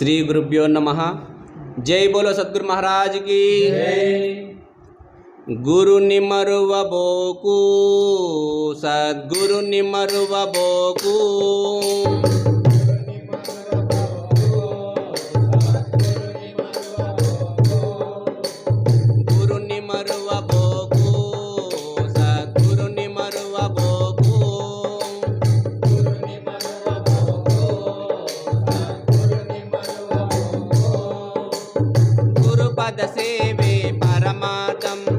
श्री गुरुभ्यो नमः। जय बोलो सदगुरु महाराज की। ಗುರು ನಿಮರುವಬೋಕು ಸದ್ಗುರು वोकू గురుపద సేవే పరమాదం.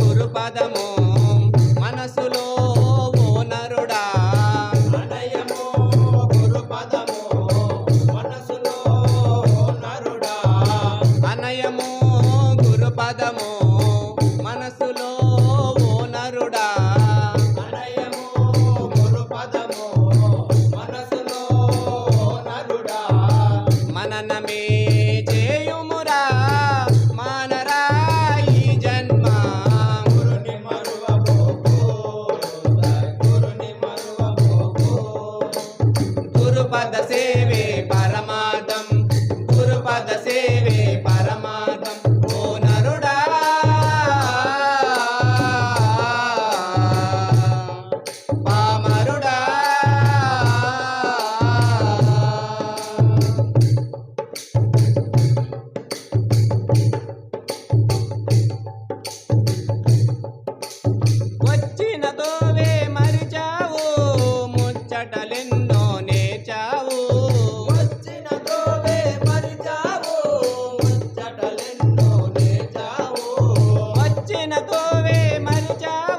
గురుపదము. మనసులో ఓ నరుడా. అనయము గురుపదము. మనసులో ఓ నరుడా. అనయము గురుపదము. మనసులో ఓ నరుడా. మనసులో ఓ నరుడా. మననమే చేయుమురా. మానరా ముచ్చటలెన్నో నేచావు వచ్చిన తోవే మరిచావు. ముచ్చటలెన్నో నేచావు వచ్చిన తోవే మరిచావు.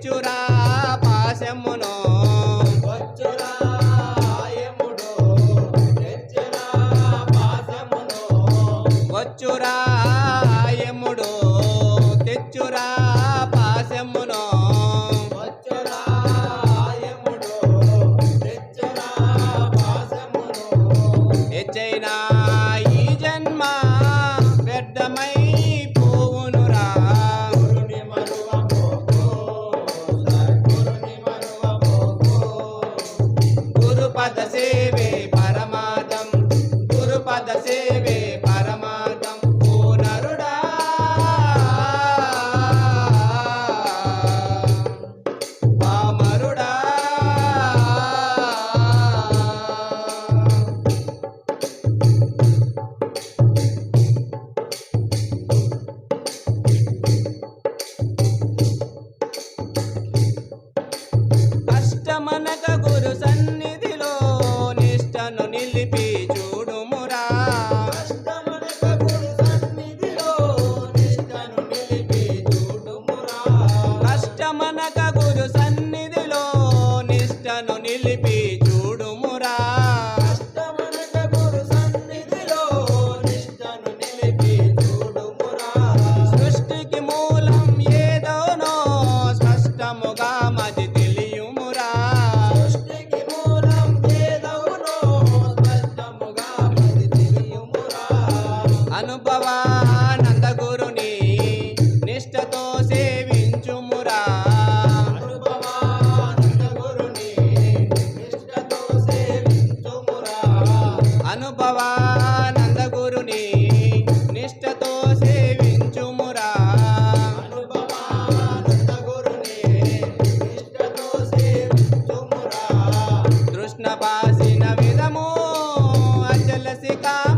తెచ్చురా పాశమును. వచ్చురా యముడు తెచ్చురా పాశమును. తెచ్చురా పాశమును. వచ్చురా యముడు తెచ్చురా పాశమును. ఎచ్చైనా ఈ జన్మ వ్యర్థమై గురుపద సేవే से काम